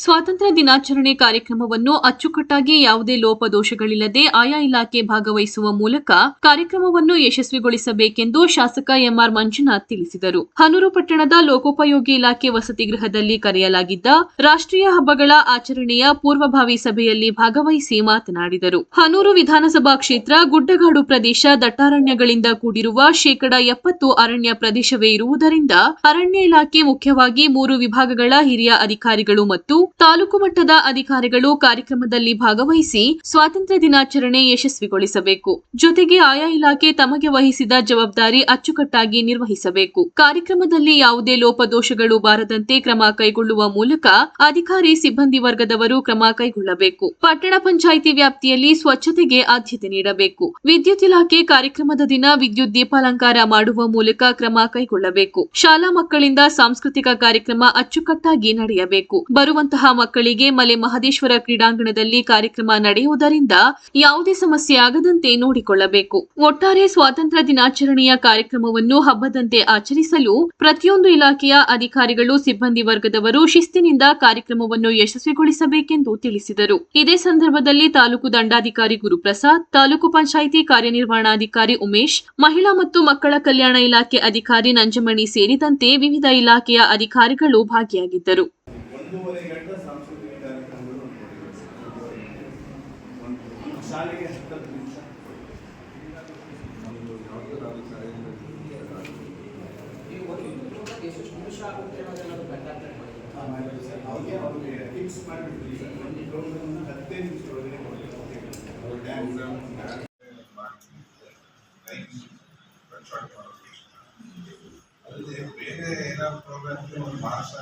ಸ್ವಾತಂತ್ರ್ಯ ದಿನಾಚರಣೆ ಕಾರ್ಯಕ್ರಮವನ್ನು ಅಚ್ಚುಕಟ್ಟಾಗಿ ಯಾವುದೇ ಲೋಪದೋಷಗಳಿಲ್ಲದೆ ಆಯಾ ಇಲಾಖೆ ಭಾಗವಹಿಸುವ ಮೂಲಕ ಕಾರ್ಯಕ್ರಮವನ್ನು ಯಶಸ್ವಿಗೊಳಿಸಬೇಕೆಂದು ಶಾಸಕ ಎಂಆರ್ ಮಂಜುನಾಥ್ ತಿಳಿಸಿದರು. ಹನೂರು ಪಟ್ಟಣದ ಲೋಕೋಪಯೋಗಿ ಇಲಾಖೆ ವಸತಿ ಗೃಹದಲ್ಲಿ ಕರೆಯಲಾಗಿದ್ದ ರಾಷ್ಟ್ರೀಯ ಹಬ್ಬಗಳ ಆಚರಣೆಯ ಪೂರ್ವಭಾವಿ ಸಭೆಯಲ್ಲಿ ಭಾಗವಹಿಸಿ ಮಾತನಾಡಿದರು. ಹನೂರು ವಿಧಾನಸಭಾ ಕ್ಷೇತ್ರ ಗುಡ್ಡಗಾಡು ಪ್ರದೇಶ ದಟ್ಟಾರಣ್ಯಗಳಿಂದ ಕೂಡಿರುವ ಶೇಕಡ ಎಪ್ಪತ್ತು ಅರಣ್ಯ ಪ್ರದೇಶವೇ ಇರುವುದರಿಂದ ಅರಣ್ಯ ಇಲಾಖೆ ಮುಖ್ಯವಾಗಿ ಮೂರು ವಿಭಾಗಗಳ ಹಿರಿಯ ಅಧಿಕಾರಿಗಳು ಮತ್ತು ತಾಲೂಕು ಮಟ್ಟದ ಅಧಿಕಾರಿಗಳು ಕಾರ್ಯಕ್ರಮದಲ್ಲಿ ಭಾಗವಹಿಸಿ ಸ್ವಾತಂತ್ರ್ಯ ದಿನಾಚರಣೆ ಯಶಸ್ವಿಗೊಳಿಸಬೇಕು. ಜೊತೆಗೆ ಆಯಾ ಇಲಾಖೆ ತಮಗೆ ವಹಿಸಿದ ಜವಾಬ್ದಾರಿ ಅಚ್ಚುಕಟ್ಟಾಗಿ ನಿರ್ವಹಿಸಬೇಕು. ಕಾರ್ಯಕ್ರಮದಲ್ಲಿ ಯಾವುದೇ ಲೋಪದೋಷಗಳು ಬಾರದಂತೆ ಕ್ರಮ ಕೈಗೊಳ್ಳುವ ಮೂಲಕ ಅಧಿಕಾರಿ ಸಿಬ್ಬಂದಿ ವರ್ಗದವರು ಕ್ರಮ ಕೈಗೊಳ್ಳಬೇಕು. ಪಟ್ಟಣ ಪಂಚಾಯಿತಿ ವ್ಯಾಪ್ತಿಯಲ್ಲಿ ಸ್ವಚ್ಛತೆಗೆ ಆದ್ಯತೆ ನೀಡಬೇಕು. ವಿದ್ಯುತ್ ಇಲಾಖೆ ಕಾರ್ಯಕ್ರಮದ ದಿನ ವಿದ್ಯುತ್ ದೀಪಾಲಂಕಾರ ಮಾಡುವ ಮೂಲಕ ಕ್ರಮ ಕೈಗೊಳ್ಳಬೇಕು. ಶಾಲಾ ಮಕ್ಕಳಿಂದ ಸಾಂಸ್ಕೃತಿಕ ಕಾರ್ಯಕ್ರಮ ಅಚ್ಚುಕಟ್ಟಾಗಿ ನಡೆಯಬೇಕು. ಬರುವಂತಹ ಮಕ್ಕಳಿಗೆ ಮಲೆ ಮಹದೇಶ್ವರ ಕ್ರೀಡಾಂಗಣದಲ್ಲಿ ಕಾರ್ಯಕ್ರಮ ನಡೆಯುವುದರಿಂದ ಯಾವುದೇ ಸಮಸ್ಯೆ ಆಗದಂತೆ ನೋಡಿಕೊಳ್ಳಬೇಕು. ಒಟ್ಟಾರೆ ಸ್ವಾತಂತ್ರ್ಯ ದಿನಾಚರಣೆಯ ಕಾರ್ಯಕ್ರಮವನ್ನು ಹಬ್ಬದಂತೆ ಆಚರಿಸಲು ಪ್ರತಿಯೊಂದು ಇಲಾಖೆಯ ಅಧಿಕಾರಿಗಳು, ಸಿಬ್ಬಂದಿ ವರ್ಗದವರು ಶಿಸ್ತಿನಿಂದ ಕಾರ್ಯಕ್ರಮವನ್ನು ಯಶಸ್ವಿಗೊಳಿಸಬೇಕೆಂದು ತಿಳಿಸಿದರು. ಇದೇ ಸಂದರ್ಭದಲ್ಲಿ ತಾಲೂಕು ದಂಡಾಧಿಕಾರಿ ಗುರುಪ್ರಸಾದ್, ತಾಲೂಕು ಪಂಚಾಯಿತಿ ಕಾರ್ಯನಿರ್ವಹಣಾಧಿಕಾರಿ ಉಮೇಶ್, ಮಹಿಳಾ ಮತ್ತು ಮಕ್ಕಳ ಕಲ್ಯಾಣ ಇಲಾಖೆ ಅಧಿಕಾರಿ ನಂಜಮಣಿ ಸೇರಿದಂತೆ ವಿವಿಧ ಇಲಾಖೆಯ ಅಧಿಕಾರಿಗಳು ಭಾಗಿಯಾಗಿದ್ದರು. ಒಂದೂವರೆ ಗಂಟೆ ಸಾಂಸ್ಕೃತಿಕ ಕಾರ್ಯಕ್ರಮಗಳು ನೋಡಿದ್ದೀವಿ. ಒಂದು ಶಾಲೆಗೆ ಹತ್ತತ್ತು ನಿಮಿಷ ಅವ್ರಿಗೆ ಅವ್ರಿಗೆ ಫಿಕ್ಸ್ ಮಾಡಿಬಿಟ್ರಿ ಸರ್ ಒಂದು ಪ್ರೋಗ್ರಾಮ್ನ ಹತ್ತೇ ನಿಮಿಷ ಒಳಗಡೆ ಕೊಡಬೇಕು ಡ್ಯಾನ್ಸ್ ಅಲ್ಲದೆ ಬೇರೆ ಏನಾದ್ರು ಪ್ರೋಗ್ರಾಮ್ ಒಂದು ಭಾಷೆ